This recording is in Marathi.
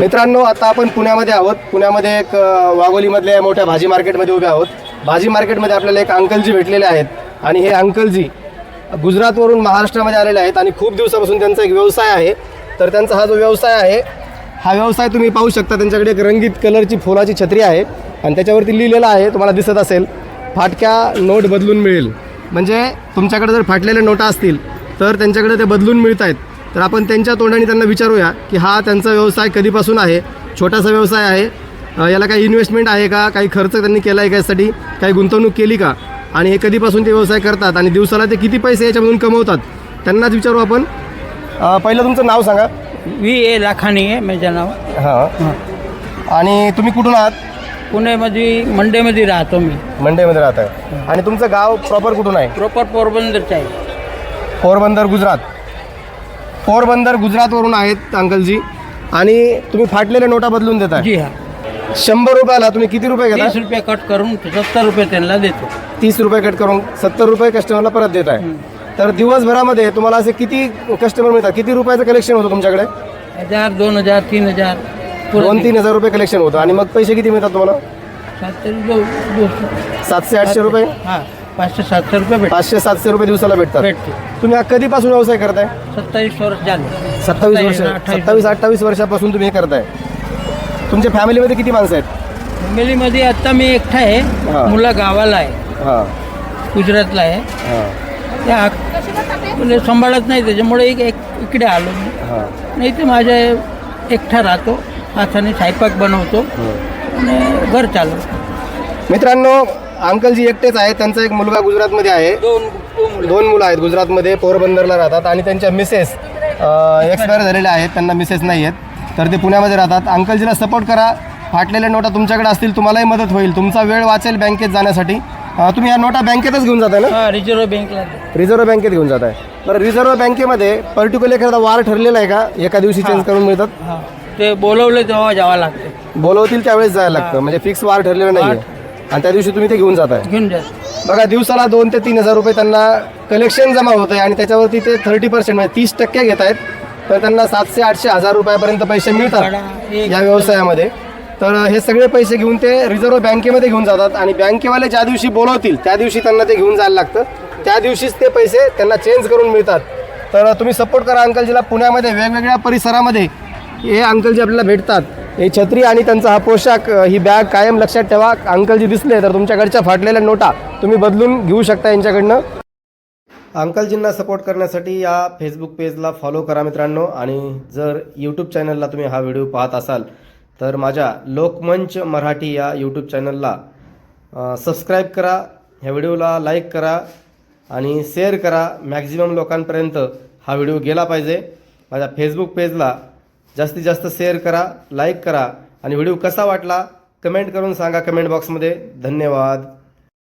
मित्रांनो आता आपण पुण्यामध्ये आहोत. पुण्यामध्ये एक वाघोलीमधल्या मोठ्या भाजी मार्केटमध्ये उभे आहोत. भाजी मार्केटमध्ये आपल्याला एक अंकलजी भेटलेले आहेत. आणि हे अंकलजी गुजरातवरून महाराष्ट्रामध्ये आलेले आहेत आणि खूप दिवसापासून त्यांचा एक व्यवसाय आहे. तर त्यांचा हा जो व्यवसाय आहे हा व्यवसाय तुम्ही पाहू शकता. त्यांच्याकडे एक रंगीत कलरची फुलाची छत्री आहे. आणि त्याच्यावरती लिहिलेलं आहे तुम्हाला दिसत असेल फाटक्या नोट बदलून मिळेल. म्हणजे तुमच्याकडे जर फाटलेल्या नोटा असतील तर त्यांच्याकडे ते बदलून मिळत आहेत तर आपण त्यांच्या तोंडाने त्यांना विचारूया की हा त्यांचा व्यवसाय कधीपासून आहे? छोटासा व्यवसाय आहे. याला काही इन्व्हेस्टमेंट आहे का? काही खर्च त्यांनी केला आहे का यासाठी? काही गुंतवणूक केली का? आणि हे कधीपासून ते व्यवसाय करतात आणि दिवसाला ते किती पैसे याच्यामधून कमवतात? त्यांनाच विचारू आपण. पहिलं तुमचं नाव सांगा. व्ही ए लाखाणी आहे माझं नाव. हां. आणि तुम्ही कुठून आहात? पुण्यामध्ये मंडेमध्ये राहतो मी. मंडेमध्ये राहत आहे आणि तुमचं गाव प्रॉपर कुठून आहे? प्रॉपर पोरबंदरचं आहे. पोरबंदर गुजरात. पोरबंदर गुजरातवरून आहेत अंकलजी. आणि तुम्ही फाटलेल्या नोटा बदलून देताय. जी हा. शंभर रुपयाला तुम्ही किती रुपये घेता तीस रुपये कट करून सत्तर रुपये त्यांना देतो. तीस रुपये कट करून सत्तर रुपये कस्टमरला परत देत आहे तर दिवसभरामध्ये तुम्हाला असे किती कस्टमर मिळतात? किती रुपयाचं कलेक्शन होतं तुमच्याकडे? हजार दोन हजार तीन हजार. दोन तीन हजार रुपये कलेक्शन होतं. आणि मग पैसे किती मिळतात तुम्हाला? सातशे आठशे रुपये? हा. पाचशे सातशे रुपये भेट पाचशे सातशे रुपये दिवसाला भेटतात. भेटते तुम्ही हा कधीपासून व्यवसाय करताय? सत्तावीस वर्ष झाले. सत्तावीस वर्ष. अठ्ठावीस. सत्तावीस अठ्ठावीस वर्षापासून तुम्ही हे करताय. तुमच्या फॅमिलीमध्ये किती माणसं आहेत? फॅमिलीमध्ये आता मी एकटा हा. आहे मुला गावाला आहे. हां. गुजरातला आहे. हां. त्या म्हणजे सांभाळत नाही त्याच्यामुळे एक एक इकडे आलो मी. हां. नाही तर माझ्या एकटा राहतो. हाताने स्वयंपाक बनवतो. आणि घर चालवतो. मित्रांनो अंकलजी एकटेच आहेत त्यांचा एक मुलगा गुजरातमध्ये आहे. दोन दोन मुलं आहेत गुजरातमध्ये पोरबंदरला राहतात आणि त्यांच्या मिसेस एक्सपायर झालेल्या आहेत त्यांना मिसेस नाही आहेत. तर ते पुण्यामध्ये राहतात. अंकलजीला सपोर्ट करा. फाटलेल्या नोटा तुमच्याकडे असतील तुम्हालाही मदत होईल. तुमचा वेळ वाचेल बँकेत जाण्यासाठी. तुम्ही या नोटा बँकेतच घेऊन जाताय ना? हा रिझर्व्ह बँकला. रिझर्व्ह बँकेत घेऊन जात आहे बरं रिझर्व्ह बँकेमध्ये पर्टिक्युलर एखादा वार ठरलेला आहे का? एका दिवशी चेंज करून मिळतात? ते बोलवले तेव्हा जावं लागतं. बोलवतील त्यावेळेस जायला लागतं. म्हणजे फिक्स वार ठरलेला नाही आणि त्या दिवशी तुम्ही ते घेऊन जाताय. घेऊन जा. बघा दिवसाला दोन ते तीन हजार रुपये त्यांना कलेक्शन जमा होत आहे आणि त्याच्यावरती ते थर्टी पर्सेंट म्हणजे तीस टक्के घेत आहेत. तर त्यांना सातशे आठशे हजार रुपयापर्यंत पैसे मिळतात या व्यवसायामध्ये. तर हे सगळे पैसे घेऊन ते रिझर्व्ह बँकेमध्ये घेऊन जातात आणि बँकेवाले ज्या दिवशी बोलवतील त्या दिवशी त्यांना ते घेऊन जायला लागतं. त्या दिवशीच ते पैसे त्यांना चेंज करून मिळतात. तर तुम्ही सपोर्ट करा अंकलजीला. पुण्यामध्ये वेगवेगळ्या परिसरामध्ये हे अंकलजी आपल्याला भेटतात. हे छत्री आणि त्यांचा हा पोशाख ही बॅग कायम लक्षात ठेवा. अंकलजी दिसले तर तुमच्याकडच्या फाटलेल्या नोटा तुम्ही बदलून घेऊ शकता यांच्याकडनं. अंकलजींना सपोर्ट करण्यासाठी या फेसबुक पेजला फॉलो करा मित्रांनो. आणि जर यूट्यूब चॅनलला तुम्ही हा व्हिडिओ पाहत असाल तर माझ्या लोकमंच मराठी या यूट्यूब चॅनलला सबस्क्राईब करा. ह्या व्हिडिओला लाईक करा आणि शेअर करा. मॅक्झिमम लोकांपर्यंत हा व्हिडिओ गेला पाहिजे. माझ्या फेसबुक पेजला जास्तीत जास्त शेअर करा लाईक करा. आणि व्हिडिओ कसा वाटला कमेंट करून सांगा कमेंट बॉक्समध्ये धन्यवाद.